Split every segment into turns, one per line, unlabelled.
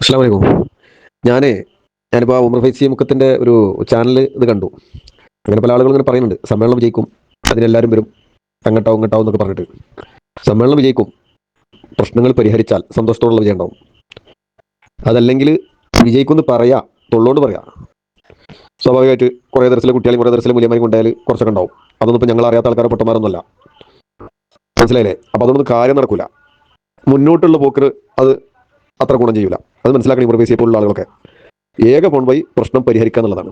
അസ്സാം വലൈക്കും ഞാനേ ഞാനിപ്പോൾ ഉമർ ഫൈസി മുഖത്തിന്റെ ഒരു ചാനൽ ഇത് കണ്ടു. അങ്ങനെ പല ആളുകളും ഇങ്ങനെ പറയുന്നുണ്ട് സമ്മേളനം വിജയിക്കും അതിനെല്ലാവരും വരും അങ്ങട്ടാവും ഇങ്ങട്ടാവും എന്നൊക്കെ പറഞ്ഞിട്ട്. സമ്മേളനം വിജയിക്കും പ്രശ്നങ്ങൾ പരിഹരിച്ചാൽ സന്തോഷത്തോടുള്ള വിജയം ഉണ്ടാവും. അതല്ലെങ്കിൽ വിജയിക്കുമെന്ന് പറയാ തൊള്ളോണ്ട് പറയാ. സ്വാഭാവികമായിട്ട് കുറേ തരത്തിലെ കുട്ടികളെ കുറേ തരത്തിലെ മൂല്യമാരും കൊണ്ടായാൽ കുറച്ചൊക്കെ ഉണ്ടാവും. അതൊന്നും ഇപ്പം ഞങ്ങൾ അറിയാത്ത ആൾക്കാരെ പൊട്ടന്മാരൊന്നുമല്ല. മനസ്സിലായില്ലേ? അപ്പോൾ അതൊന്നും കാര്യം നടക്കില്ല മുന്നോട്ടുള്ള പോക്കർ അത് അത്ര ഗുണം ചെയ്യില്ല അത് മനസ്സിലാക്കണം ഇവിടെ പേസിയെ പോലുള്ള ആളുകളൊക്കെ. ഏക ഫോൺ വഴി പ്രശ്നം പരിഹരിക്കുക എന്നുള്ളതാണ്.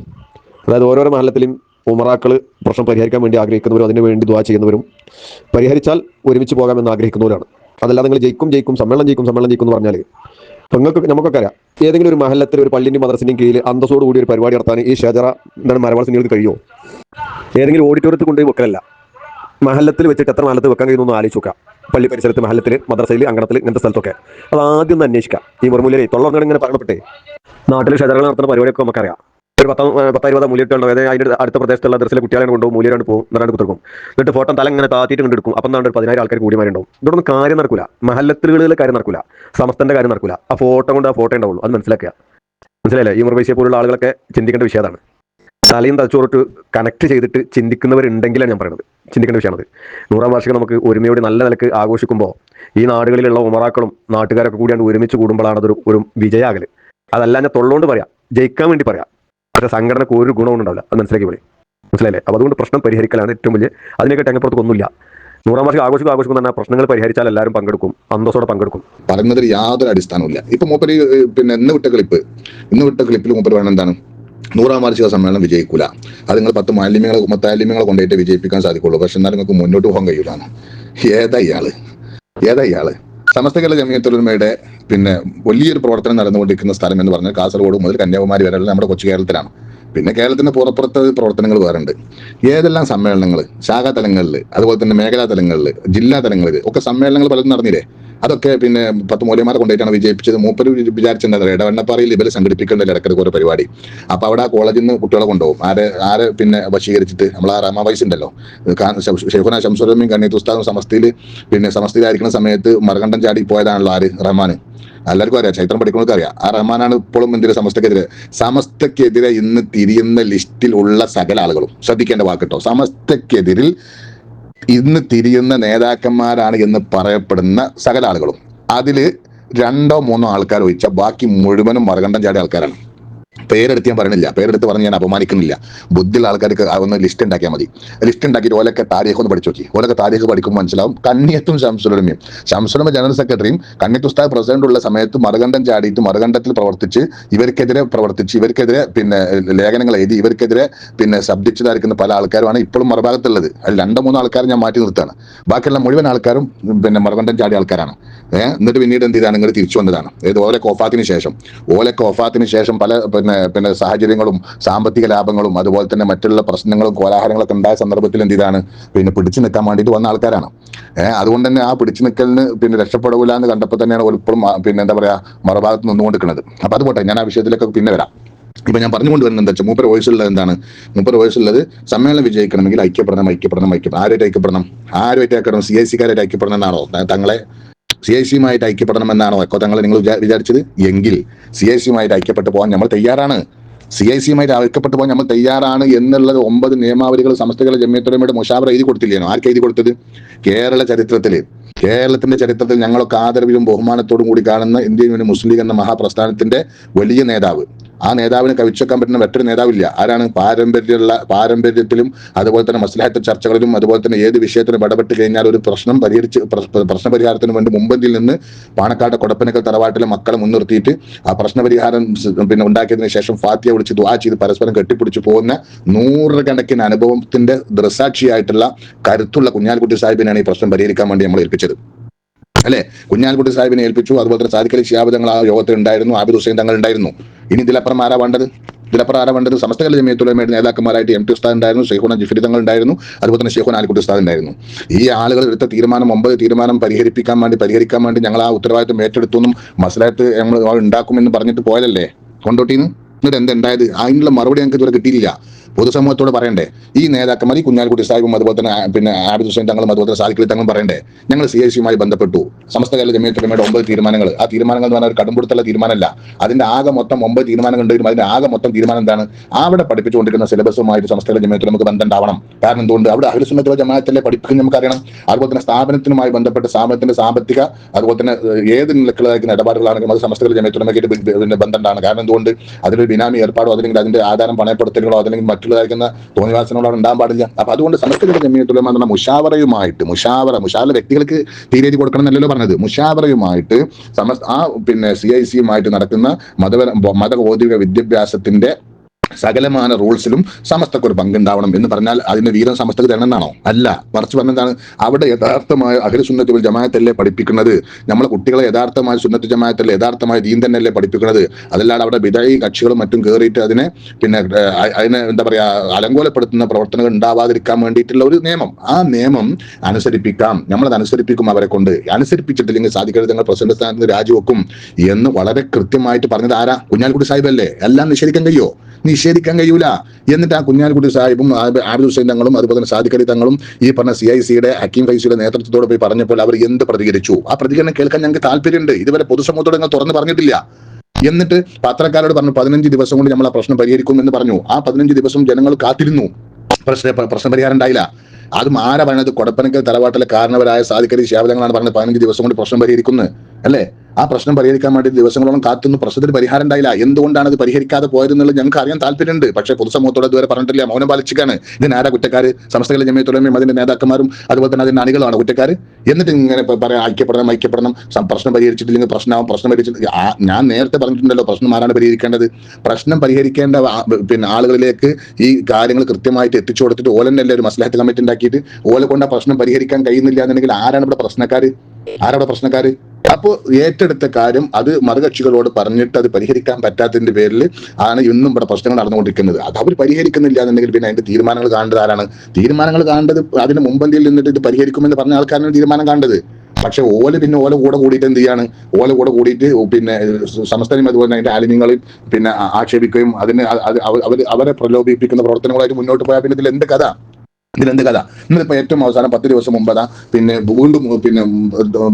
അതായത് ഓരോരോ മഹലത്തിലും ഉമറാക്കൾ പ്രശ്നം പരിഹരിക്കാൻ വേണ്ടി ആഗ്രഹിക്കുന്നവരും അതിനു വേണ്ടി ദ്വാ ചെയ്യുന്നവരും പരിഹരിച്ചാൽ ഒരുമിച്ച് പോകാമെന്ന് ആഗ്രഹിക്കുന്നവരാണ്. അതല്ലാതെ നിങ്ങൾ ജയിക്കും ജയിക്കും സമ്മേളനം ജയിക്കും സമ്മേളനം ജയിക്കും എന്ന് പറഞ്ഞാൽ നിങ്ങൾക്ക് നമുക്കൊക്കെ അറിയാം. ഏതെങ്കിലും ഒരു മഹലത്തിൽ ഒരു പള്ളിന്റെ മദ്രസിന്റെയും കീഴിൽ അന്തസ്സോട് കൂടി ഒരു പരിപാടി നടത്താൻ ഈ ഷേജറ എന്താണ് മലബാർ സിനിമകൾക്ക് കഴിയുമോ ഏതെങ്കിലും ഓഡിറ്റോറിയത്തിൽ കൊണ്ടുപോയി വെക്കലല്ല. മഹലത്തിൽ വെച്ചിട്ട് എത്ര മഹലത്തിൽ വെക്കാൻ കഴിയുമെന്ന് ആലോചിച്ച് നോക്കാം പള്ളി പരിസരത്ത് മഹലത്തിൽ മദ്രസയിൽ അങ്കണത്തിൽ ഇങ്ങനത്തെ സ്ഥലത്തൊക്കെ. അത് ആദ്യം ഒന്ന് അന്വേഷിക്കാം. ഈ മുറമൂലരെ തൊള്ളങ്ങനെ ഇങ്ങനെ പറയപ്പെട്ടെ നാട്ടിൽ ക്ഷേത്രങ്ങൾ നടത്തുന്ന പരിപാടിയൊക്കെ നമുക്കറിയാം. ഒരു പത്ത് പത്താം ഇരുപതാം അതായത് അതിന്റെ അടുത്ത പ്രദേശത്തുള്ള ദർശന കുട്ടികളെ കൊണ്ടുപോകും മൂല്യരാണ്ട് പോകും എന്നാണ് കുത്തിർക്കും എന്നിട്ട് ഫോട്ടോ തല ഇങ്ങനെ താത്തിയിട്ട് കൊണ്ടെടുക്കും അപ്പം എന്താണ് ഒരു പതിനായിരം ആൾക്കാർ കൂടിമാരുണ്ടാവും. ഇതൊന്നും കാര്യം നടക്കില്ല മഹല്ലത്തുകളിലെ കാര്യം നടക്കില്ല സമസ്തന്റെ കാര്യം നടക്കില്ല ആ ഫോട്ടോ കൊണ്ട് ആ ഫോട്ടോ ഉണ്ടാവുള്ളൂ. അത് മനസ്സിലാക്കുക. മനസ്സിലായില്ലേ? ഈ മുറബൈസിയെ പോലുള്ള ആളുകളൊക്കെ ചിന്തിക്കേണ്ട വിഷയമാണ് തലയും തലച്ചോറിട്ട് കണക്ട് ചെയ്തിട്ട് ചിന്തിക്കുന്നവരുണ്ടെങ്കിലാണ് ഞാൻ പറയുന്നത് ചിന്തിക്കേണ്ട വിഷയമാണത് നൂറാം വാർഷികം നമുക്ക് ഒരുമയോടെ നല്ല നിലയ്ക്ക് ആഘോഷിക്കുമ്പോൾ ഈ നാടുകളിലുള്ള ഉമറാക്കളും നാട്ടുകാരൊക്കെ കൂടിയാണ് ഒരുമിച്ച് കൂടുമ്പോഴാണ് അതൊരു ഒരു വിജയാകൽ അതല്ല ഞാൻ തൊള്ളോണ്ട് പറയാം. ജയിക്കാൻ വേണ്ടി പറയാം. പക്ഷേ സംഘടനക്ക് ഒരു ഗുണവും ഉണ്ടാവില്ല. അത് മനസ്സിലാക്കി വിളി മനസ്സിലായില്ലേ? അപ്പോൾ അതുകൊണ്ട് പ്രശ്നം പരിഹരിക്കലാണ് ഏറ്റവും വലിയ. അതിനൊക്കെ അങ്ങപ്പുറത്ത് ഒന്നുമില്ല നൂറാം വാർഷികം ആഘോഷിക്കും ആഘോഷം തന്നെ പ്രശ്നങ്ങൾ പരിഹരിച്ചാൽ എല്ലാവരും പങ്കെടുക്കും. അന്തസ്സോടെ പങ്കെടുക്കും.
പറയുന്നതിൽ യാതൊരു അടിസ്ഥാനവുമില്ല. ഇപ്പൊ മൂപ്പര് പിന്നെ ഇന്ന് വിട്ട ക്ലിപ്പ് ഇന്ന് വിട്ട ക്ലിപ്പിൽ മൂപ്പര് വേണം എന്താണ്? നൂറാം വാർഷിക സമ്മേളനം വിജയിക്കൂല. അത് നിങ്ങൾ പത്ത് മാലിന്യങ്ങളെ മത്താലിന്യങ്ങളെ കൊണ്ടുപോയിട്ട് വിജയിപ്പിക്കാൻ സാധിക്കുള്ളൂ. പക്ഷെ എന്നാലും നിങ്ങൾക്ക് മുന്നോട്ട് പോകാൻ കഴിയൂലാണ് ഏതാ ഇയാൾ? ഏതാ ഇയാൾ? സമസ്ത കേരള ജമീത്തൊരുമയുടെ പിന്നെ വലിയൊരു പ്രവർത്തനം നടന്നുകൊണ്ടിരിക്കുന്ന സ്ഥലം എന്ന് പറഞ്ഞാൽ കാസർഗോഡ് മുതൽ കന്യാകുമാരി വരെയുള്ള നമ്മുടെ കൊച്ചു കേരളത്തിലാണ്. പിന്നെ കേരളത്തിന്റെ പുറപ്പുറത്ത് പ്രവർത്തനങ്ങൾ വേറുണ്ട് ഏതെല്ലാം സമ്മേളനങ്ങൾ? ശാഖാ തലങ്ങളിൽ അതുപോലെ തന്നെ മേഖലാ തലങ്ങളിൽ ജില്ലാ തലങ്ങളിൽ ഒക്കെ സമ്മേളനങ്ങൾ പലതും നടന്നില്ലേ? അതൊക്കെ പിന്നെ പത്ത് മൂലയന്മാരെ കൊണ്ടുപോയിട്ടാണ് വിജയിപ്പിച്ചത്. മൂപ്പര് വിചാരിച്ചിട്ടുണ്ടായത് ഇടവണ്ണപ്പാറയിൽ ഇവരെ സംഘടിപ്പിക്കേണ്ടത് ഇടക്കിടക്ക് ഒരു പരിപാടി. അപ്പൊ അവിടെ ആ കോളേജിൽ നിന്ന് കുട്ടികളെ കൊണ്ടുപോകും. ആരെ ആരെ പിന്നെ വശീകരിച്ചിട്ട്? നമ്മൾ ആ റമ വൈസ് ഉണ്ടല്ലോ. ഷെയ്ഖുന ശംസുലമീൻ കണ്ണീത്ത് ഉസ്താദും സമസ്തയിൽ പിന്നെ സമസ്തയിലായിരിക്കുന്ന സമയത്ത് മരകണ്ഠം ചാടി പോയതാണല്ലോ ആര്? റഹ്മാൻ എല്ലാവർക്കും അറിയാം. ചൈത്രം പഠിക്കുന്നവർക്ക് അറിയാം. ആ റഹ്മാനാണ് ഇപ്പോഴും എന്തിന് സമസ്തക്കെതിരെ? സമസ്തക്കെതിരെ ഇന്ന് തിരിയുന്ന ലിസ്റ്റിൽ ഉള്ള സകല ആളുകളും. ശ്രദ്ധിക്കേണ്ട വാക്കിട്ടോ സമസ്തക്കെതിരിൽ ഇന്ന് തിരിയുന്ന നേതാക്കന്മാരാണ് എന്ന് പറയപ്പെടുന്ന സകല ആളുകളും അതിൽ രണ്ടോ മൂന്നോ ആൾക്കാർ ഒഴിച്ചാൽ ബാക്കി മുഴുവനും മറുകണ്ഠം ചാടിയ ആൾക്കാരാണ്. പേരെടുത്ത് ഞാൻ പറയണില്ല പേരെടുത്ത് പറഞ്ഞ് ഞാൻ അപമാനിക്കുന്നില്ല. ബുദ്ധിയുള്ള ആൾക്കാർക്ക് ഒന്ന് ലിസ്റ്റ് ഉണ്ടാക്കിയാൽ മതി. ലിസ്റ്റ് ഉണ്ടാക്കിയിട്ട് ഓലൊക്കെ താരീഖ് ഒന്ന് പഠിച്ചു നോക്കി. ഓലൊക്കെ താരീഖ് പഠിക്കുമ്പോൾ മനസ്സിലാവും കണ്ണിയത്തും ശംസുലമയും. ശംസുലമ ജനറൽ സെക്രട്ടറിയും ഉസ്താദ് പ്രസിഡന്റ് ഉള്ള സമയത്ത് മറുകണ്ഠം ചാടിയിട്ട് മറുകണ്ഠത്തിൽ പ്രവർത്തിച്ച് ഇവർക്കെതിരെ പ്രവർത്തിച്ച് ഇവർക്കെതിരെ പിന്നെ ലേഖനങ്ങൾ എഴുതി ഇവർക്കെതിരെ പിന്നെ ശബ്ദിച്ചതായിരിക്കുന്ന പല ആൾക്കാരുമാണ് ഇപ്പോഴും മറുഭാഗത്തുള്ളത്. അതിൽ രണ്ടോ മൂന്നോ ആൾക്കാരും ഞാൻ മാറ്റി നിർത്താണ് ബാക്കിയുള്ള മുഴുവൻ ആൾക്കാരും പിന്നെ മറുകണ്ഠം ചാടിയ ആൾക്കാരാണ്. എന്നിട്ട് പിന്നീട് എന്ത് ചെയ്താണ്? ഇങ്ങോട്ട് തിരിച്ചു വന്നതാണ്. ഏത്? ഓലക്ക് ഓഫാത്തിന് ശേഷം. ഓലക്ക് ഓഫാത്തിന് ശേഷം പല പിന്നെ പിന്നെ സാഹചര്യങ്ങളും സാമ്പത്തിക ലാഭങ്ങളും അതുപോലെ തന്നെ മറ്റുള്ള പ്രശ്നങ്ങളും കോലാഹലങ്ങളൊക്കെ ഉണ്ടായ സന്ദർഭത്തിൽ എന്ത് ചെയ്താണ്? പിന്നെ പിടിച്ചു നിൽക്കാൻ വേണ്ടിയിട്ട് വന്ന ആൾക്കാരാണ്. ഏഹ് അതുകൊണ്ട് തന്നെ ആ പിടിച്ചു നിൽക്കലിന് പിന്നെ രക്ഷപ്പെടൂല എന്ന് കണ്ടപ്പോൾ തന്നെയാണ് ഓൽ പിന്നെ എന്താ പറയാ മറുഭാഗത്ത് നിന്നുകൊണ്ടിരിക്കുന്നത് അപ്പൊ അത് പോട്ടെ ഞാൻ ആ വിഷയത്തിലൊക്കെ പിന്നെ വരാം. ഇപ്പൊ ഞാൻ പറഞ്ഞുകൊണ്ട് വരുന്നത് എന്താ വെച്ചാൽ മൂപ്പർ വോയിസുള്ളത് എന്താണ്? മൂപ്പർ വോയിസുള്ളത് സമ്മേളനം വിജയിക്കണമെങ്കിൽ ഐക്യപ്പെടണം ഐക്യപ്പെടണം ഐക്യപ്പെടണം. ആരുമായിട്ട് ഐക്യപ്പെടണം? ആരുമായിട്ട് ഐക്യപ്പെടണം? സി ഐ സിക്കാരായിട്ട് ഐക്യപ്പെടണം എന്നാണോ? തങ്ങളെ സി ഐ സിയുമായിട്ട് ഐക്യപ്പെടണം എന്നാണോ എക്കോ തങ്ങൾ നിങ്ങൾ വിചാ- വിചാരിച്ചത്? എങ്കിൽ സി ഐ സിയുമായിട്ട് ഐക്യപ്പെട്ടു പോകാൻ നമ്മൾ തയ്യാറാണ്. സി ഐ സിയുമായിട്ട് ഐക്യപ്പെട്ടു പോകാൻ നമ്മൾ തയ്യാറാണ് എന്നുള്ളത് ഒമ്പത് നിയമാവലികൾ സമസ്തകളെ ജമ്മിയത്തുലമയുടെ മുഷാവറ എഴുതി കൊടുത്തില്ലേനോ? ആർക്ക് എഴുതി കൊടുത്തത്? കേരള ചരിത്രത്തിൽ കേരളത്തിന്റെ ചരിത്രത്തിൽ ഞങ്ങളൊക്കെ ആദരവിലും ബഹുമാനത്തോടും കൂടി കാണുന്ന ഇന്ത്യൻ മുസ്ലിം ലീഗ് എന്ന മഹാപ്രസ്ഥാനത്തിന്റെ വലിയ നേതാവ്. ആ നേതാവിനെ കവിച്ചേക്കാൻ പറ്റുന്ന മറ്റൊരു നേതാവില്ല. ആരാണ് പാരമ്പര്യമുള്ള പാരമ്പര്യത്തിലും അതുപോലെ തന്നെ മസ്ലാഹത്ത് ചർച്ചകളിലും അതുപോലെ തന്നെ ഏത് വിഷയത്തിനും ഇടപെട്ട് കഴിഞ്ഞാൽ ഒരു പ്രശ്നം പരിഹരിച്ച് പ്ര- പ്ര- പ്രശ്ന പരിഹാരത്തിന് വേണ്ടി മുമ്പന്തിൽ നിന്ന് പാണക്കാട് കൊടപ്പനക്കൽ തറവാട്ടിലെ മക്കളെ മുൻനിർത്തിയിട്ട് ആ പ്രശ്ന പരിഹാരം പിന്നെ ഉണ്ടാക്കിയതിനു ശേഷം ഫാത്തിയ വിളിച്ച് ദ്വാ ചെയ്ത് പരസ്പരം കെട്ടിപ്പിടിച്ച് പോകുന്ന നൂറുകണക്കിന് അനുഭവത്തിന്റെ ദൃസാക്ഷിയായിട്ടുള്ള കരുത്തുള്ള കുഞ്ഞാലിക്കുട്ടി സാഹിബിനാണ് ഈ പ്രശ്നം പരിഹരിക്കാൻ വേണ്ടി നമ്മൾ ഏൽപ്പിച്ചത്. അല്ലെ? കുഞ്ഞാലിക്കുട്ടി സാഹിബിനെ ഏൽപ്പിച്ചു. അതുപോലെ തന്നെ സാദിഖലി ശിയാബ് തങ്ങൾ ആ യോഗത്തിൽ ഉണ്ടായിരുന്നു. ആബിദ് ഹുസൈൻ തങ്ങൾ ഉണ്ടായിരുന്നു. ഇനി ഇതിലപ്പുറം ആരാ വേണ്ടത്? ഇതിലപ്പുറം ആരാ വേണ്ടത്? സമസ്തകല നേതാക്കന്മാരായിട്ട് എം ടി ഉസ്താദ് ഉണ്ടായിരുന്നു ഷെയ്ഖുന ജിഫിരി തങ്ങൾ ഉണ്ടായിരുന്നു അതുപോലെ തന്നെ ഷെയ്ഖുന ആലിക്കുട്ടി ഉസ്താദ് ഉണ്ടായിരുന്നു ഈ ആളുകൾ എടുത്ത തീരുമാനം ഒമ്പത് തീരുമാനം പരിഹരിപ്പിക്കാൻ വേണ്ടി പരിഹരിക്കാൻ വേണ്ടി ഞങ്ങൾ ആ ഉത്തരവാദിത്വം ഏറ്റെടുത്തു എന്നും മസലാത്ത് ഞങ്ങൾ ഉണ്ടാക്കുമെന്ന് പറഞ്ഞിട്ട് പോയതല്ലേ? കൊണ്ടോട്ടീന്ന്? എന്നിട്ട് എന്താ ഉണ്ടായത് അതിനുള്ള മറുപടി ഞങ്ങൾക്ക് ഇതുവരെ കിട്ടിയില്ല പൊതുസമൂഹത്തോട് പറയണ്ടേ? ഈ നേതാക്കന്മാർ ഈ കുഞ്ഞാലിക്കുട്ടി സാഹിബും അതുപോലെ തന്നെ പിന്നെ ആബിദ് ഹുസൈൻ തങ്ങളും അതുപോലെ തന്നെ സാദിഖലി തങ്ങളും പറയണ്ടേ? ഞങ്ങൾ സി ഐ സിയുമായി ബന്ധപ്പെട്ടു. സമസ്ത കേരള ഒമ്പത് തീരുമാനങ്ങൾ ആ തീരുമാനങ്ങൾ എന്ന് പറഞ്ഞാൽ കടുംപിടുത്തുള്ള തീരുമാനമല്ല. അതിന്റെ ആകെ മൊത്തം ഒമ്പത് തീരുമാനങ്ങൾ ഉണ്ടെങ്കിലും അതിന്റെ ആകെ മൊത്തം തീരുമാനം എന്താണ്? അവിടെ പഠിപ്പിച്ചുകൊണ്ടിരിക്കുന്ന സിലബസുമായിട്ട് സമസ്ത കേരള നമുക്ക് ബന്ധം ഉണ്ടാവണം. കാരണം എന്തുകൊണ്ട്? അവിടെ അഖിലസുന്നത്തുള്ള ജമാഅത്തിലെ പഠിപ്പിക്കുന്ന നമുക്കറിയണം. അതുപോലെ തന്നെ സ്ഥാപനത്തിനുമായി ബന്ധപ്പെട്ട് സ്ഥാപനത്തിന്റെ സാമ്പത്തിക അതുപോലെ തന്നെ ഏത് നിലക്കുള്ള ഇടപാടുകളാണെങ്കിലും അത് സമസ്ത കേരള ജമിയത്തുലമയ്ക്കായിട്ട് ബന്ധം ഉണ്ടാണ് കാരണം എന്തുകൊണ്ട്? അതിലൊരു ബിനാമി ഏർപ്പാടോ അല്ലെങ്കിൽ അതിന്റെ ആധാരം പണയപ്പെടുത്തലുകളോ അല്ലെങ്കിൽ മറ്റുള്ളതായിരിക്കുന്ന അവിടെ ഉണ്ടാകാൻ പാടില്ല. അപ്പൊ അതുകൊണ്ട് സമസ്തയുടെ ജമീനത്തുള്ള എന്ന മുഷാവറയുമായിട്ട് മുഷാവറ മുഷാവറ വ്യക്തികൾക്ക് തീരേതി കൊടുക്കണം എന്നല്ലല്ലോ പറഞ്ഞത്. മുഷാവറയുമായിട്ട് സമസ് ആ പിന്നെ സി ഐ സിയുമായിട്ട് നടക്കുന്ന മതപര മതബൗദ്ധിക വിദ്യാഭ്യാസത്തിന്റെ സകലമാന റൂൾസിലും സമസ്തക്ക് ഒരു പങ്കുണ്ടാവണം എന്ന് പറഞ്ഞാൽ അതിന്റെ വീരം സമസ്തക്ക് തരണമെന്നാണോ? അല്ല. മറിച്ച് പറഞ്ഞതാണ് അവിടെ യഥാർത്ഥമായ അഖില സുന്നത്തുൽ ജമാഅത്തല്ലേ പഠിപ്പിക്കുന്നത്? നമ്മളെ കുട്ടികളെ യഥാർത്ഥമായ സുന്നത്ത് ജമാഅത്തല്ലേ യഥാർത്ഥമായ ദീൻ തന്നെയല്ലേ പഠിപ്പിക്കുന്നത്? അതല്ലാതെ അവിടെ വിദയി കക്ഷികളും മറ്റും കയറിയിട്ട് അതിനെ പിന്നെ അതിനെ എന്താ പറയാ അലങ്കോലപ്പെടുത്തുന്ന പ്രവർത്തനങ്ങൾ ഉണ്ടാവാതിരിക്കാൻ വേണ്ടിയിട്ടുള്ള ഒരു നിയമം. ആ നിയമം അനുസരിപ്പിക്കാം. നമ്മളത് അനുസരിപ്പിക്കും അവരെ കൊണ്ട്. അനുസരിപ്പിച്ചിട്ടില്ലെങ്കിൽ സാധിക്കരുത് നിങ്ങൾ പ്രസിഡന്റ് സ്ഥാനത്ത് രാജിവെക്കും എന്ന് വളരെ കൃത്യമായിട്ട് പറഞ്ഞത് ആരാ? കുഞ്ഞാലിക്കുട്ടി സാഹിബല്ലേ? എല്ലാം നിഷേധിക്കാൻ കഴിയോ? നിഷേധിക്കാൻ കഴിയൂല. എന്നിട്ട് ആ കുഞ്ഞാലിക്കുട്ടി സാഹിബും ആബി- ആബിദ് ഹുസൈൻ തങ്ങളും അതുപോലെ തന്നെ സാദിഖലി തങ്ങളും ഈ പറഞ്ഞ സി ഐ സിയുടെ ഹക്കീം ഫൈസിയുടെ നേതൃത്വത്തോട് പോയി പറഞ്ഞപ്പോൾ അവർ എന്ത് പ്രതികരിച്ചു? ആ പ്രതികരണം കേൾക്കാൻ ഞങ്ങൾക്ക് താല്പര്യമുണ്ട്. ഇതുവരെ പൊതുസമൂഹത്തോട് ഞങ്ങൾ തുറന്നു പറഞ്ഞിട്ടില്ല. എന്നിട്ട് പത്രക്കാരോട് പറഞ്ഞു പതിനഞ്ച് ദിവസം കൊണ്ട് നമ്മൾ ആ പ്രശ്നം പരിഹരിക്കും എന്ന് പറഞ്ഞു. ആ പതിനഞ്ച് ദിവസം ജനങ്ങൾ കാത്തിരുന്നു. പ്രശ്ന പ്രശ്ന പരിഹാരം ഉണ്ടായില്ല. അതും ആരാ പറയുന്നത് കൊടപ്പനക്കൽ തറവാട്ടിലെ കാരണവരായ സാധിക്കരി ശാബലങ്ങളാണ് പറഞ്ഞത്. പതിനഞ്ച് ദിവസം കൊണ്ട് പ്രശ്നം പരിഹരിക്കുന്നത് അല്ലേ? ആ പ്രശ്നം പരിഹരിക്കാൻ വേണ്ടി ദിവസങ്ങളോളം കാത്തുനിന്ന് പ്രശ്നത്തിന് പരിഹാരം ഉണ്ടായില്ല. എന്തുകൊണ്ടാണ് അത് പരിഹരിക്കാതെ പോയതെന്നുള്ളത് ഞങ്ങൾക്ക് അറിയാൻ താല്പര്യമുണ്ട്. പക്ഷേ പൊതുസമൂഹത്തോട് ഇതുവരെ പറഞ്ഞിട്ടില്ല. മൗനം പാലിച്ചിക്കാണ് ഇതിനാരാ കുറ്റക്കാർ സമസ്തകളെ ജമയത്തുലമയും അതിന്റെ നേതാക്കന്മാരും അതുപോലെ തന്നെ അതിന്റെ അണികളാണ് കുറ്റക്കാർ എന്നിട്ട് ഇങ്ങനെ പറയാം ഐക്യപ്പെടണം ഐക്യപ്പെടണം. പ്രശ്നം പരിഹരിച്ചിട്ടില്ലെങ്കിൽ പ്രശ്നമാവും പ്രശ്നം പരിഹരിച്ചിട്ട് ഞാൻ നേരത്തെ പറഞ്ഞിട്ടുണ്ടല്ലോ പ്രശ്നം ആരാണ് പരിഹരിക്കേണ്ടത്? പ്രശ്നം പരിഹരിക്കേണ്ട പിന്നെ ആളുകളിലേക്ക് ഈ കാര്യങ്ങൾ കൃത്യമായിട്ട് എത്തിച്ചു കൊടുത്തിട്ട് ഓലന്നല്ലേ ഒരു മസ്ലാഹത്ത് കമ്മിറ്റി ഉണ്ടാക്കിയിട്ട് ഓലെ കൊണ്ട് പ്രശ്നം പരിഹരിക്കാൻ കഴിയുന്നില്ല എന്നുണ്ടെങ്കിൽ ആരാണ് ഇവിടെ പ്രശ്നക്കാർ ആരാണ് പ്രശ്നക്കാർ അപ്പോൾ ഏറ്റെടുത്ത കാര്യം അത് മറുകക്ഷികളോട് പറഞ്ഞിട്ട് അത് പരിഹരിക്കാൻ പറ്റാത്തതിന്റെ പേരിൽ ആണ് ഇന്നും ഇവിടെ പ്രശ്നങ്ങൾ നടന്നുകൊണ്ടിരിക്കുന്നത്. അത് അവർ പരിഹരിക്കുന്നില്ല എന്നുണ്ടെങ്കിൽ പിന്നെ അതിന്റെ തീരുമാനങ്ങൾ കാണേണ്ടത് ആരാണ്? തീരുമാനങ്ങൾ കാണേണ്ടത് അതിന് മുമ്പന്തിയിൽ നിന്നിട്ട് ഇത് പരിഹരിക്കുമെന്ന് പറഞ്ഞ ആൾക്കാരാണ് തീരുമാനം കാണേണ്ടത്. പക്ഷെ ഓല പിന്നെ ഓല കൂടെ കൂടിയിട്ട് എന്ത് ചെയ്യാണ്? ഓല കൂടെ കൂടിയിട്ട് പിന്നെ സംസ്ഥാനം അതുപോലെ അതിന്റെ ആലിമ്യങ്ങളെയും പിന്നെ ആക്ഷേപിക്കുകയും അതിന് അ- അത് അവ- അവർ അവരെ പ്രലോഭിപ്പിക്കുന്ന പ്രവർത്തനങ്ങളായിട്ട് മുന്നോട്ട് പോയാൽ പിന്നെ ഇതിൽ എന്ത് കഥ? ഇതിലെന്ത് കഥ? ഇന്നിപ്പോ ഏറ്റവും അവസാനം പത്ത് ദിവസം മുമ്പതാ പിന്നെ വീണ്ടും പിന്നെ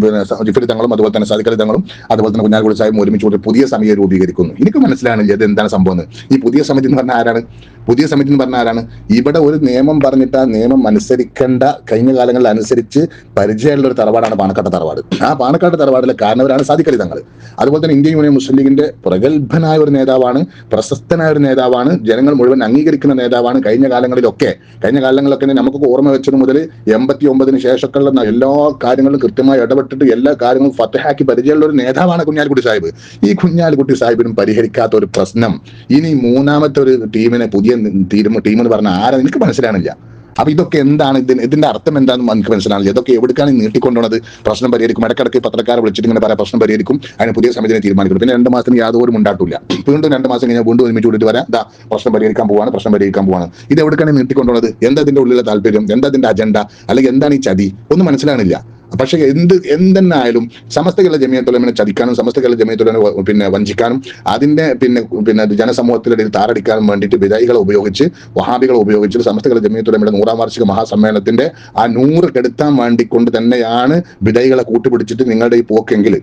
പിന്നെ ജിഫരി അതുപോലെ തന്നെ സാദിഖലി തങ്ങളും അതുപോലെ തന്നെ കുഞ്ഞാൽക്കുടി സാഹിബും ഒരുമിച്ച് ഒരു പുതിയ സമിതി രൂപീകരിക്കുന്നു. എനിക്ക് മനസ്സിലാണില്ല ഇത് എന്താണ് സംഭവം ഈ പുതിയ സമിതി എന്ന് പറഞ്ഞാൽ ആരാണ്? പുതിയ സമിതി എന്ന് പറഞ്ഞാൽ ആരാണ്? ഇവിടെ ഒരു നിയമം പറഞ്ഞിട്ട് ആ നിയമം അനുസരിക്കേണ്ട കഴിഞ്ഞ കാലങ്ങളിൽ അനുസരിച്ച് പരിചയമുള്ള ഒരു തറവാടാണ് പാണക്കാട്ട് തറവാട്. ആ പാണക്കാട്ട് തറവാടിലെ കാരണവരാണ് സാദിഖലി തങ്ങൾ അതുപോലെ തന്നെ ഇന്ത്യൻ യൂണിയൻ മുസ്ലിം ലീഗിന്റെ പ്രഗത്ഭനായ ഒരു നേതാവാണ് പ്രശസ്തനായ ഒരു നേതാവാണ് ജനങ്ങൾ മുഴുവൻ അംഗീകരിക്കുന്ന നേതാവാണ് കഴിഞ്ഞ കാലങ്ങളിലൊക്കെ. കഴിഞ്ഞ കാലങ്ങളിലൊക്കെ തന്നെ നമുക്ക് ഓർമ്മ വെച്ചത് മുതൽ എൺപത്തി ഒമ്പതിന് ശേഷമൊക്കെയുള്ള എല്ലാ കാര്യങ്ങളും കൃത്യമായി ഇടപെട്ടിട്ട് എല്ലാ കാര്യങ്ങളും ഫത്തഹാക്കി പരിചയമുള്ള ഒരു നേതാവാണ് കുഞ്ഞാലിക്കുട്ടി സാഹിബ്. ഈ കുഞ്ഞാലിക്കുട്ടി സാഹിബിനും പരിഹരിക്കാത്ത ഒരു പ്രശ്നം. ഇനി മൂന്നാമത്തെ ഒരു ടീമിനെ പുതിയ ടീം എന്ന് പറഞ്ഞാൽ ആരാ? എനിക്ക് മനസ്സിലാണില്ല അപ്പൊ ഇതൊക്കെ എന്താണ്? ഇതിന് ഇതിന്റെ അർത്ഥം എന്താണെന്ന് നമുക്ക് മനസ്സിലാവില്ല. ഇതൊക്കെ എവിടേക്കാണ് നീട്ടിക്കൊണ്ടുവന്നത് പ്രശ്നം പരിഹരിക്കും. ഇടക്കിടക്ക് പത്രക്കാരെ വിളിച്ചിട്ട് ഇങ്ങനെ പല പ്രശ്നം പരിഹരിക്കും. അതിന് പുതിയ സമിതിനെ തീരുമാനിക്കും പിന്നെ രണ്ട് മാസത്തിന് യാതൊരു ഉണ്ടാട്ടില്ല വീണ്ടും രണ്ട് മാസം കഴിഞ്ഞാൽ വീണ്ടും ഒരുമിച്ച് കൂടിയിട്ട് വരാം. ദാ പ്രശ്നം പരിഹരിക്കാൻ പോവാണ് പ്രശ്നം പരിഹരിക്കാൻ പോവാണ്. ഇത് എവിടേക്കാണ് നീട്ടിക്കൊണ്ടുള്ളത് എന്താ ഇതിന്റെ ഉള്ളിലെ താല്പര്യം? എന്താ ഇതിന്റെ അജണ്ട അല്ലെങ്കിൽ എന്താണ് ഈ ചതി? ഒന്നും മനസ്സിലാണില്ല പക്ഷേ എന്ത് എന്തെന്നായാലും സമസ്ത കേരള ജമിയത്തുലമിനെ ചതിക്കാനും സമസ്ത കേരള ജമിയത്തുലമിനെ പിന്നെ വഞ്ചിക്കാനും അതിന്റെ പിന്നെ പിന്നെ ജനസമൂഹത്തിനിടയിൽ താറടിക്കാനും വേണ്ടിയിട്ട് വിദായികളെ ഉപയോഗിച്ച് വഹാബികളെ ഉപയോഗിച്ച് സമസ്ത കേരള ജമിയത്തുലമിയുടെ നൂറാം വാർഷിക മഹാസമ്മേളനത്തിന്റെ ആ നൂറ് കെടുത്താൻ വേണ്ടി കൊണ്ട് തന്നെയാണ് വിദായികളെ കൂട്ടുപിടിച്ചിട്ട് നിങ്ങളുടെ ഈ പോക്കെങ്കിൽ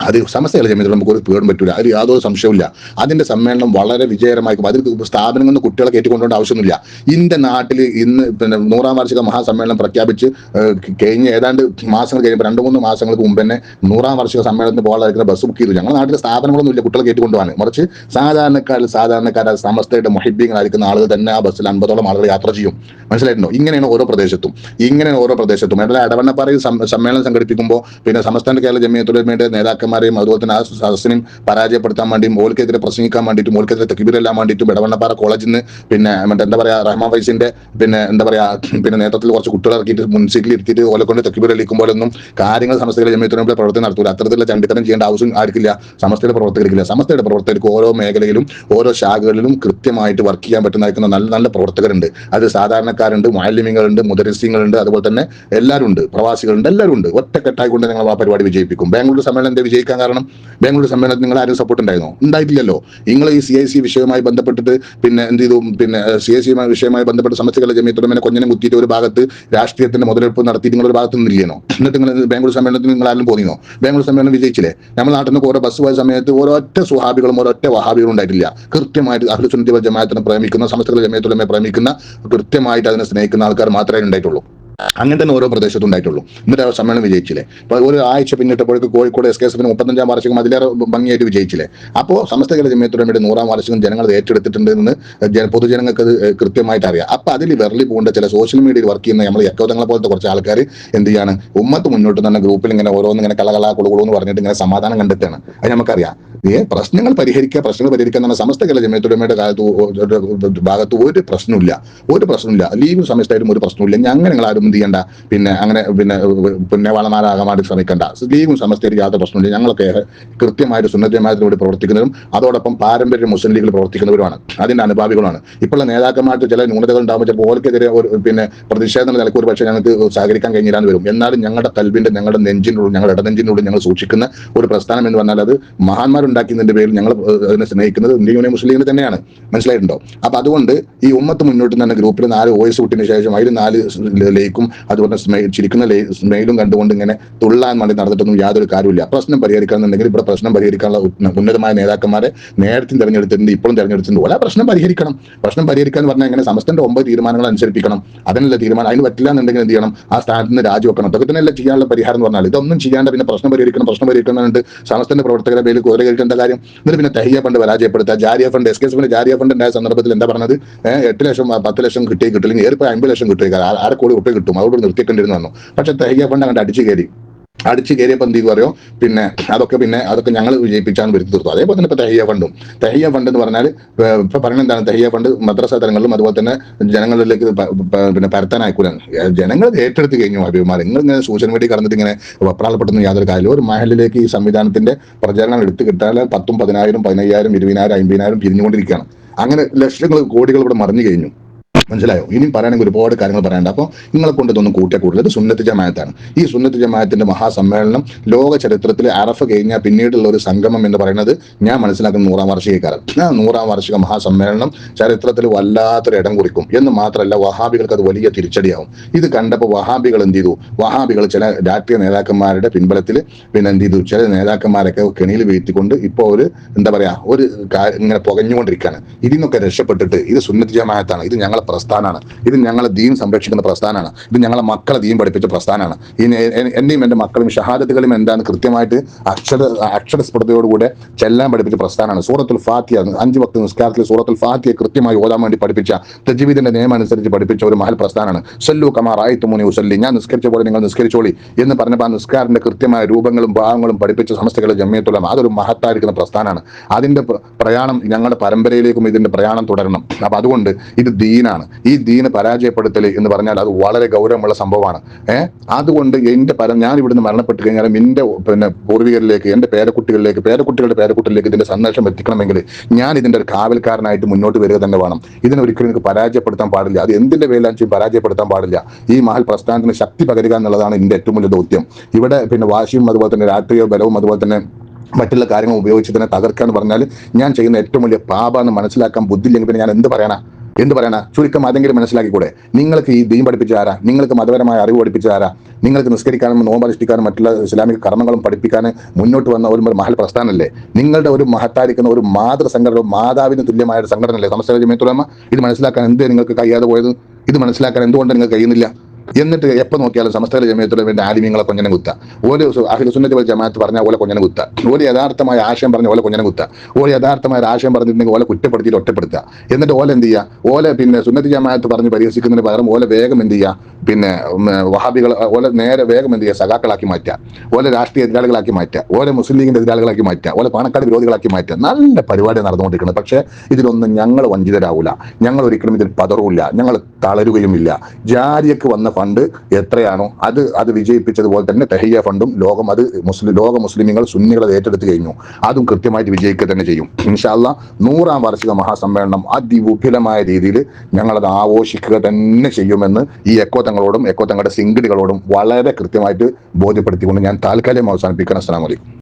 അത് സമസ്തകളെ ചെയ്യുമ്പോൾ നമുക്ക് ഒരു പേടും പറ്റില്ല അതിൽ യാതൊരു സംശയവുമില്ല. അതിന്റെ സമ്മേളനം വളരെ വിജയകരമായിരിക്കും. അതിൽ സ്ഥാപനങ്ങളിൽ നിന്ന് കുട്ടികളെ കയറ്റിക്കൊണ്ടുപോകേണ്ട ആവശ്യമൊന്നുമില്ല. ഇന്ത്യ നാട്ടിൽ ഇന്ന് പിന്നെ നൂറാം വാർഷിക മഹാസമ്മേളനം പ്രഖ്യാപിച്ച് കഴിഞ്ഞ ഏതാണ്ട് മാസങ്ങൾ കഴിയുമ്പോൾ രണ്ട് മൂന്ന് മാസങ്ങൾക്ക് മുമ്പ് തന്നെ നൂറാം വാർഷിക സമ്മേളനത്തിന് പോകാതിരിക്കുന്ന ബസ് ബുക്ക് ചെയ്തു. ഞങ്ങളുടെ നാട്ടിലെ സ്ഥാപനങ്ങളൊന്നും ഇല്ല കുട്ടികളെ കയറ്റിക്കൊണ്ടുപോകാൻ. മറിച്ച് സാധാരണക്കാരിൽ സാധാരണക്കാരെ സമസ്തയുടെ മൊഹിബീങ്ങളായിരിക്കുന്ന ആളുകൾ തന്നെ ആ ബസ്സിൽ അൻപതോളം ആളുകൾ യാത്ര ചെയ്യും. മനസ്സിലായിട്ടുണ്ടോ? ഇങ്ങനെയാണ് ഓരോ പ്രദേശത്തും. ഇങ്ങനെയാണ് ഓരോ പ്രദേശത്തും. എന്നാൽ അടവണ്ണപ്പാറയിൽ സമ്മേളനം സംഘടിപ്പിക്കുമ്പോൾ പിന്നെ സമസ്ത കേരള ജമിയത്തുലമയുടെ നേതാക്കന്മാരെയും അതുപോലെ തന്നെ ആ സദസ്സിനെയും പരാജയപ്പെടുത്താൻ വേണ്ടിയും ഓൽക്കെതിരെ പ്രസംഗിക്കാൻ വേണ്ടിയിട്ടും ഓൽക്കെതിരെ തെക്കിബിരെല്ലാം വേണ്ടിയിട്ടും ഇടവണ്ണപ്പാറ കോളേജിൽ നിന്ന് പിന്നെ മറ്റേ എന്താ പറയാ റഹ്മാൻ വൈസിന്റെ പിന്നെ എന്താ പറയാ പിന്നെ നേതൃത്വത്തിൽ കുറച്ച് കുട്ടികൾ ഇറക്കിയിട്ട് മുൻസീറ്റിൽ ഇരുത്തിയിട്ട് ഓലെ കൊണ്ട് തെക്കിബിർ അളിക്കുമ്പോഴൊന്നും കാര്യങ്ങൾ സമസ്തയിലെ ജമിയത്തുലമയുടെ പ്രവർത്തനം നടത്തൂല. അത്തരത്തിലുള്ള ചണ്ടിത്തരം ചെയ്യേണ്ട ആവശ്യം ആയിരിക്കില്ല സമസ്തയുടെ പ്രവർത്തകരിക്കില്ല. സമസ്തയുടെ പ്രവർത്തകർക്ക് ഓരോ മേഖലയിലും ഓരോ ശാഖകളിലും കൃത്യമായിട്ട് വർക്ക് ചെയ്യാൻ പറ്റുന്ന നല്ല നല്ല പ്രവർത്തകരുണ്ട്. അത് സാധാരണക്കാരുണ്ട് മാലിന്യങ്ങളുണ്ട് മുദരസ്യങ്ങളുണ്ട് അതുപോലെ തന്നെ എല്ലാവരും ഉണ്ട് പ്രവാസികളുണ്ട് എല്ലാവരും ഉണ്ട് ഒറ്റക്കെട്ടായി കൊണ്ട് ഞങ്ങൾ ആ പരിപാടി വിജയിപ്പിക്കും. ബാംഗ്ലൂർ സമ്മേളനം വിജയിക്കാൻ കാരണം ബാംഗ്ലൂർ സമ്മേളനത്തിൽ നിങ്ങൾ ആരും സപ്പോർട്ട് ഉണ്ടായിരുന്നോ? ഉണ്ടായിട്ടില്ലല്ലോ. നിങ്ങൾ ഈ സി ഐ സി വിഷയവുമായി ബന്ധപ്പെട്ടിട്ട് പിന്നെ എന്ത് ചെയ്തു? പിന്നെ സി ഐ സി വിഷയവുമായി ബന്ധപ്പെട്ട് സമസ്യകളെ ജമീയത്തുടമനെ കൊഞ്ഞിനെ കുത്തിയിട്ട് ഒരു ഭാഗത്ത് രാഷ്ട്രീയത്തിന്റെ മുതലെടുപ്പ് നടത്തി നിങ്ങൾ ഒരു ഭാഗത്ത് നിന്നില്ലേനോ എന്നിട്ട് നിങ്ങൾ ബാംഗ്ലൂർ സമ്മേളനത്തിൽ നിങ്ങൾ ആരും പോന്നിനോ ബാംഗ്ലൂർ സമ്മേളനം വിജയിച്ചില്ലേ? നമ്മൾ നാട്ടിൽ നിന്ന് ഓരോ ബസ് പോയ സമയത്ത് ഓരോറ്റ സുഹാബികളും ഓരോറ്റ വഹാബികളും ഉണ്ടായിട്ടില്ല. കൃത്യമായിട്ട് വൽ ജമാഅത്തിനെ പ്രേമിക്കുന്ന സമസ്തകളുടെ ജമീയത്തുടമയെ പ്രേമിക്കുന്ന കൃത്യമായിട്ട് അതിനെ സ്നേഹിക്കുന്ന ആൾക്കാർ മാത്രമേ ഉണ്ടായിട്ടുള്ളൂ. അങ്ങനെ തന്നെ ഓരോ പ്രദേശത്തും ഉണ്ടായിട്ടുള്ളൂ. എന്നിട്ട് ആ സമ്മേളനം വിജയിച്ചില്ലേ? അപ്പൊ ഒരു ആഴ്ച പിന്നിട്ടപ്പോഴേക്ക് കോഴിക്കോട് എസ് കെ എസ് എഫിന് മുപ്പത്തഞ്ചാം വാർഷികം അതിലേറെ ഭംഗിയായിട്ട് വിജയിച്ചില്ലേ? അപ്പോൾ സമസ്തകളുടെ വേണ്ടി നൂറാം വാർഷികം ജനങ്ങൾ ഏറ്റെടുത്തിട്ടുണ്ട് എന്ന് പൊതുജനങ്ങൾക്ക് അത് കൃത്യമായിട്ട് അറിയാം. അപ്പൊ അതിൽ വിരളി പോകേണ്ട ചില സോഷ്യൽ മീഡിയയിൽ വർക്ക് ചെയ്യുന്ന നമ്മൾ യക്കോതങ്ങളെ പോലത്തെ കുറച്ച് ആൾക്കാർ എന്ത് ചെയ്യാണ്? ഉമ്മത്ത് മുന്നോട്ട് തന്നെ ഗ്രൂപ്പിൽ ഇങ്ങനെ ഓരോന്ന് ഇങ്ങനെ കളകളാ കുളുകുളു എന്ന് പറഞ്ഞിട്ട് ഇങ്ങനെ സമാധാനം കണ്ടെത്തുകയാണ്. അത് നമുക്കറിയാം. പ്രശ്നങ്ങൾ പരിഹരിക്കുക പ്രശ്നങ്ങൾ പരിഹരിക്കുക എന്ന് പറഞ്ഞാൽ സമസ്ത കേരള ജമയത്തുടമയുടെ കാലത്ത് ഭാഗത്ത് ഒരു പ്രശ്നമില്ല ഒരു പ്രശ്നമില്ല ലീവ് സമയത്തായിട്ടും ഒരു പ്രശ്നമില്ല അങ്ങനെ നിങ്ങൾ ആരും എന്ത് ചെയ്യണ്ട? പിന്നെ അങ്ങനെ പിന്നെ പിന്നെ വേണ്ടി ശ്രമിക്കേണ്ട. ലീഗും സമസ്തയിൽ യാതൊരു പ്രശ്നമില്ല ഞങ്ങളൊക്കെ കൃത്യമായിട്ട് സുന്നദ്ധമായതിലൂടെ പ്രവർത്തിക്കുന്നവരും അതോടൊപ്പം പാരമ്പര്യ മുസ്ലിം ലീഗിൽ പ്രവർത്തിക്കുന്നവരുമാണ്. അതിന്റെ അനുഭാവികളാണ്. ഇപ്പോഴുള്ള നേതാക്കന്മാർക്ക് ചില ന്യൂനതകൾ ഉണ്ടാകുമ്പോൾ ചിലപ്പോൾ ഓർക്കെതിരെ ഒരു പിന്നെ പ്രതിഷേധം നിലയ്ക്ക് ഒരു പക്ഷേ ഞങ്ങൾക്ക് സഹകരിക്കാൻ കഴിഞ്ഞില്ലാന്ന് വരും. എന്നാലും ഞങ്ങളുടെ കൽവിന്റെ ഞങ്ങളുടെ നെഞ്ചിനുള്ളിൽ ഞങ്ങളുടെ ഇടനെഞ്ചിനോടും ഞങ്ങൾ സൂക്ഷിക്കുന്ന ഒരു പ്രസ്ഥാനം എന്ന് പറഞ്ഞാൽ അത് മഹാന്മാരുണ്ടാക്കിയതിന്റെ പേരിൽ ഞങ്ങൾ അതിനെ സ്നേഹിക്കുന്നത് ഇന്ത്യ യൂണിയൻ മുസ്ലിം ലീഗിന് തന്നെയാണ്. മനസ്സിലായിട്ടുണ്ടോ? അപ്പൊ അതുകൊണ്ട് ഈ ഉമ്മത്ത് മുന്നോട്ട് തന്നെ ഗ്രൂപ്പിൽ നാല് വോയിസ് കൂട്ടിന് ശേഷം അതിൽ നാല് ലേക്കും അതുപോലെ ചിരിക്കുന്ന സ്മൈലും കണ്ടുകൊണ്ട് ഇങ്ങനെ തുള്ളാൻ വേണ്ടി നടന്നിട്ടൊന്നും യാതൊരു കാര്യമില്ല പ്രശ്നം പരിഹരിക്കണമെന്നുണ്ടെങ്കിൽ ഇവിടെ പ്രശ്നം പരിഹരിക്കാനുള്ള ഉന്ന- ഉന്നതമായ നേതാക്കന്മാരെ നേരത്തെ തിരഞ്ഞെടുത്തിട്ടുണ്ട് ഇപ്പോഴും തിരഞ്ഞെടുത്തിട്ടുണ്ട്. പ്രശ്നം പരിഹരിക്കണം. പ്രശ്നം പരിഹരിക്കാൻ പറഞ്ഞാൽ എങ്ങനെ സമസ്തന്റെ ഒമ്പത് തീരുമാനങ്ങൾ അനുസരിപ്പിക്കണം. അതിനുള്ള തീരുമാനം. അതിന് പറ്റില്ല എന്നുണ്ടെങ്കിൽ എന്ത് ചെയ്യണം? ആ സ്ഥാനത്ത് നിന്ന് രാജിവെക്കണം. അതൊക്കെ തന്നെയല്ല ചെയ്യാനുള്ള പരിഹാരം എന്ന് പറഞ്ഞാൽ. ഇതൊന്നും ചെയ്യാണ്ട് പിന്നെ പ്രശ്നം പരിഹരിക്കണം പ്രശ്നം പരിഹരിക്കണം എന്ന് പറഞ്ഞിട്ട് സമസ്തന്റെ പ്രവർത്തകരെ പേര് കുതിര കഴിക്കേണ്ട കാര്യം? എന്നിട്ട് പിന്നെ തഹിയ ഫണ്ട് പരാജയപ്പെടുത്തുക ജാരിയ ഫണ്ട് എസ് കെ എസ് ജാരിയ ഫണ്ട് ഉണ്ടായ സന്ദർഭത്തിൽ എന്താ പറഞ്ഞത്? എട്ട് ലക്ഷം പത്ത് ലക്ഷം കിട്ടി കിട്ടില്ലെങ്കിൽ ഏറിപ്പോയി അമ്പത് ലക്ഷം കിട്ടുക അര കോടി ഉറുപ്പ് കിട്ടും. അതുകൊണ്ട് നിർത്തിക്കേണ്ടിരുന്നു വന്നു പക്ഷെ തഹിയ ഫണ്ട് അങ്ങോട്ട് അടിച്ചു കയറി. അടിച്ചു കയറിയപ്പോൾ എന്ത് പറയോ പിന്നെ അതൊക്കെ പിന്നെ അതൊക്കെ ഞങ്ങൾ വിജയിപ്പിച്ചാണ് വരുത്തി തീർത്തു അതേപോലെ തന്നെ ഇപ്പൊ തെഹിയ ഫണ്ടും തെഹിയ ഫണ്ട് എന്ന് പറഞ്ഞാൽ ഇപ്പൊ പറയുന്നത് എന്താണ്? തെഹിയ ഫണ്ട് മദ്രസ തലങ്ങളിലും അതുപോലെ തന്നെ ജനങ്ങളിലേക്ക് പിന്നെ പരത്താൻ അയക്കൂലാണ് ജനങ്ങൾ ഏറ്റെടുത്ത് കഴിഞ്ഞു അഭിമാനം. നിങ്ങൾ ഇങ്ങനെ സോഷ്യൽ മീഡിയ കടന്നിട്ട് ഇങ്ങനെ വെപ്രാളപ്പെടുന്ന യാതൊരു കാര്യമില്ല. ഒരു മഹലിലേക്ക് ഈ സംവിധാനത്തിന്റെ പ്രചരണം എടുത്തു കിട്ടാൻ പത്തും പതിനായിരം പതിനയ്യായിരം ഇരുപതിനായിരം അമ്പതിനായിരം പിരിഞ്ഞുകൊണ്ടിരിക്കുകയാണ്. അങ്ങനെ ലക്ഷങ്ങൾ കോടികൾ ഇവിടെ മറിഞ്ഞു കഴിഞ്ഞു. മനസ്സിലായോ? ഇനിയും പറയണമെങ്കിൽ ഒരുപാട് കാര്യങ്ങൾ പറയാനുണ്ട്. അപ്പോൾ നിങ്ങളെ കൊണ്ട് ഇതൊന്നും കൂട്ടിയ കൂടുതൽ സുന്നത്ത് ജമാഅത്താണ് ഈ സുന്നത്ത് ജമാഅത്തിന്റെ മഹാസമ്മേളനം ലോക ചരിത്രത്തിലെ അറഫ് കഴിഞ്ഞാൽ പിന്നീടുള്ള ഒരു സംഗമം എന്ന് പറയുന്നത് ഞാൻ മനസ്സിലാക്കുന്ന നൂറാം വാർഷികക്കാരൻ നൂറാം വാർഷിക മഹാസമ്മേളനം ചരിത്രത്തിൽ വല്ലാത്തൊരു ഇടം കുറിക്കും. എന്ന് മാത്രമല്ല വഹാബികൾക്ക് അത് വലിയ തിരിച്ചടിയാവും. ഇത് കണ്ടപ്പോൾ വഹാബികൾ എന്ത് ചെയ്തു? വഹാബികൾ ചില രാഷ്ട്രീയ നേതാക്കന്മാരുടെ പിൻബലത്തിൽ പിന്നെ എന്ത് ചെയ്തു? ചില നേതാക്കന്മാരൊക്കെ കെണിയിൽ വീഴ്ത്തിക്കൊണ്ട് ഇപ്പോൾ ഒരു എന്താ പറയാ ഒരു ഇങ്ങനെ പുകഞ്ഞുകൊണ്ടിരിക്കുകയാണ്. ഇതിനൊക്കെ രക്ഷപ്പെട്ടിട്ട് ഇത് സുന്നത്ത് ജമാഅത്താണ് ഇത് ഞങ്ങളെ പ്രസ്ഥാനമാണ് ഇത് ഞങ്ങളെ ദീൻ സംരക്ഷിക്കുന്ന പ്രസ്ഥാനമാണ് ഇത് ഞങ്ങളെ മക്കളെ ദീൻ പഠിപ്പിച്ച പ്രസ്ഥാനമാണ് ഈ എന്നെയും എന്റെ മക്കളും ഷഹാദത്തുകളും എന്താണ് കൃത്യമായിട്ട് അക്ഷര അക്ഷരസ്ഫുടതയോടുകൂടെ ചെല്ലാൻ പഠിപ്പിച്ച പ്രസ്ഥാനമാണ് സൂറത്തുൽ ഫാത്തിയ അഞ്ച് വക്ത നിസ്കാരത്തിൽ സൂറത്തുൽ ഫാത്തിയ കൃത്യമായി ഓതാൻ വേണ്ടി പഠിപ്പിച്ച തജ്വീദിന്റെ നിയമം അനുസരിച്ച് പഠിപ്പിച്ച ഒരു മഹൽ പ്രസ്ഥാനമാണ് സല്ലു കമാർ ആയിത്തുമുനി ഉസല്ലി. ഞാൻ നിസ്കരിച്ച പോലെ നിങ്ങൾ നിസ്കരിച്ചോളി എന്ന് പറഞ്ഞപ്പോൾ ആ നിസ്കാരന്റെ കൃത്യമായ രൂപങ്ങളും ഭാവങ്ങളും പഠിപ്പിച്ച സമസ്തകളെ ജമ്മിയത്തുള്ള അതൊരു മഹത്തായിരിക്കുന്ന പ്രസ്ഥാനമാണ് അതിന്റെ പ്രയാണം ഞങ്ങളുടെ പരമ്പരയിലേക്കും ഇതിന്റെ പ്രയാണം തുടരണം. അപ്പൊ അതുകൊണ്ട് ഇത് ദീനാണ്. ഈ ദീന് പരാജയപ്പെടുത്തൽ എന്ന് പറഞ്ഞാൽ അത് വളരെ ഗൗരവമുള്ള സംഭവമാണ്. ഏഹ് അതുകൊണ്ട് എന്റെ പര ഞാൻ ഇവിടുന്ന് മരണപ്പെട്ട് കഴിഞ്ഞാലും എന്റെ പിന്നെ പൂർവികരിലേക്ക് എന്റെ പേരക്കുട്ടികളിലേക്ക് പേരക്കുട്ടികളുടെ പേരക്കുട്ടികളിലേക്ക് ഇതിന്റെ സന്ദേശം എത്തിക്കണമെങ്കിൽ ഞാൻ ഇതിന്റെ ഒരു കാവൽക്കാരനായിട്ട് മുന്നോട്ട് വരിക തന്നെ വേണം. ഇതിനെ ഒരിക്കലും എനിക്ക് പരാജയപ്പെടുത്താൻ പാടില്ല. അത് എന്തിന്റെ പേരിലാണെന്ന് പരാജയപ്പെടുത്താൻ പാടില്ല. ഈ മഹൽ പ്രസ്ഥാനത്തിന് ശക്തി പകരുക എന്നുള്ളതാണ് എന്റെ ഏറ്റവും വലിയ ദൗത്യം. ഇവിടെ പിന്നെ വാശിയും അതുപോലെ തന്നെ രാഷ്ട്രീയ ബലവും അതുപോലെ തന്നെ മറ്റുള്ള കാര്യങ്ങൾ ഉപയോഗിച്ച് തന്നെ തകർക്കുക എന്ന് പറഞ്ഞാൽ ഞാൻ ചെയ്യുന്ന ഏറ്റവും വലിയ പാപാന്ന് മനസ്സിലാക്കാൻ ബുദ്ധിയില്ലെങ്കിൽ പിന്നെ ഞാൻ എന്ത് പറയാനാ എന്ത് പറയണ? ചുരുക്കം അതെങ്കിലും മനസ്സിലാക്കിക്കൂടെ? നിങ്ങൾക്ക് ഈ ദീൻ പഠിപ്പിച്ച ആരാ? നിങ്ങൾക്ക് മതപരമായ അറിവ് പഠിപ്പിച്ച ആരാ? നിങ്ങൾക്ക് നിസ്കരിക്കാനും നോമ്പനുഷ്ഠിക്കാനും മറ്റുള്ള ഇസ്ലാമിക കർമ്മങ്ങളും പഠിപ്പിക്കാൻ മുന്നോട്ട് വന്ന ഒരു മഹൽ പ്രസ്ഥാനമല്ലേ നിങ്ങളുടെ ഒരു മഹത്തായിരിക്കുന്ന ഒരു മാതൃ സംഘടന മാതാവിന് തുല്യമായ ഒരു സംഘടനയല്ലേ? സമസ്ത ജമയത്തുലമ ഇത് മനസ്സിലാക്കാൻ എന്ത് നിങ്ങൾക്ക് കഴിയാതെ പോയത്? ഇത് മനസ്സിലാക്കാൻ എന്തുകൊണ്ട് നിങ്ങൾക്ക് കഴിയുന്നില്ല? എന്നിട്ട് എപ്പോൾ നോക്കിയാലും സമസ്ത ജമയത്തുള്ള വേണ്ടി ആലിമ്യങ്ങളെ കൊഞ്ഞനെ കുത്ത. ഒരു അഹിലസുന്നത്തി വൽ ജമാഅത്ത് പറഞ്ഞ പോലെ കൊഞ്ഞനെ കുത്ത. ഒരു യഥാർത്ഥമായ ആശയം പറഞ്ഞ ഓലെ കൊഞ്ഞനെ കുത്ത. ഒരു യഥാർത്ഥമായ ആശയം പറഞ്ഞിട്ടുണ്ടെങ്കിൽ ഓലെ കുറ്റപ്പെടുത്തിയിട്ട് ഒറ്റപ്പെടുത്തുക എന്നിട്ട് ഓല എന്ത് ചെയ്യുക ഓല പിന്നെ സുന്നത്തി ജമാഅത്ത് പറഞ്ഞ് പരിഹസിക്കുന്നതിന് പകരം ഓലെ വേഗം എന്ത് ചെയ്യുക പിന്നെ വഹാബികൾ ഓലെ നേരെ വേഗം എന്ത് ചെയ്യുക സഖാക്കളാക്കി മാറ്റുക ഓലെ രാഷ്ട്രീയ എതിരാളികളാക്കി മാറ്റുക ഓലെ മുസ്ലിം ലീഗിന്റെ എതിരാളികളാക്കി മാറ്റുക ഓലെ പാണക്കാട് വിരോധികളാക്കി മാറ്റുക നല്ല പരിപാടി നടന്നുകൊണ്ടിരിക്കുന്നത് പക്ഷേ ഇതിലൊന്നും ഞങ്ങൾ വഞ്ചിതരാവില്ല ഞങ്ങൾ ഒരിക്കലും ഇതിൽ പതറില്ല ഞങ്ങൾ തളരുകയുമില്ല. ജാരിയക്ക് വന്ന ഫണ്ട് എത്രയാണോ അത് അത് വിജയിപ്പിച്ചതുപോലെ തന്നെ തെഹയ്യ ഫണ്ടും ലോകം അത് മുസ്ലിം ലോക മുസ്ലിമുകൾ സുന്നികളെ ഏറ്റെടുത്ത് കഴിഞ്ഞു. അതും കൃത്യമായിട്ട് വിജയിക്കുക തന്നെ ചെയ്യും. ഇൻഷാല്ല നൂറാം വാർഷിക മഹാസമ്മേളനം അതിവിപുലമായ രീതിയിൽ ഞങ്ങളത് ആഘോഷിക്കുക തന്നെ ചെയ്യുമെന്ന് ഈ എക്കോ തങ്ങളോടും എക്കോ തങ്ങളുടെ സിംഗിടികളോടും വളരെ കൃത്യമായിട്ട് ബോധ്യപ്പെടുത്തിക്കൊണ്ട് ഞാൻ താൽക്കാലികം അവസാനിപ്പിക്കണം അസ്സാം വലൈക്കും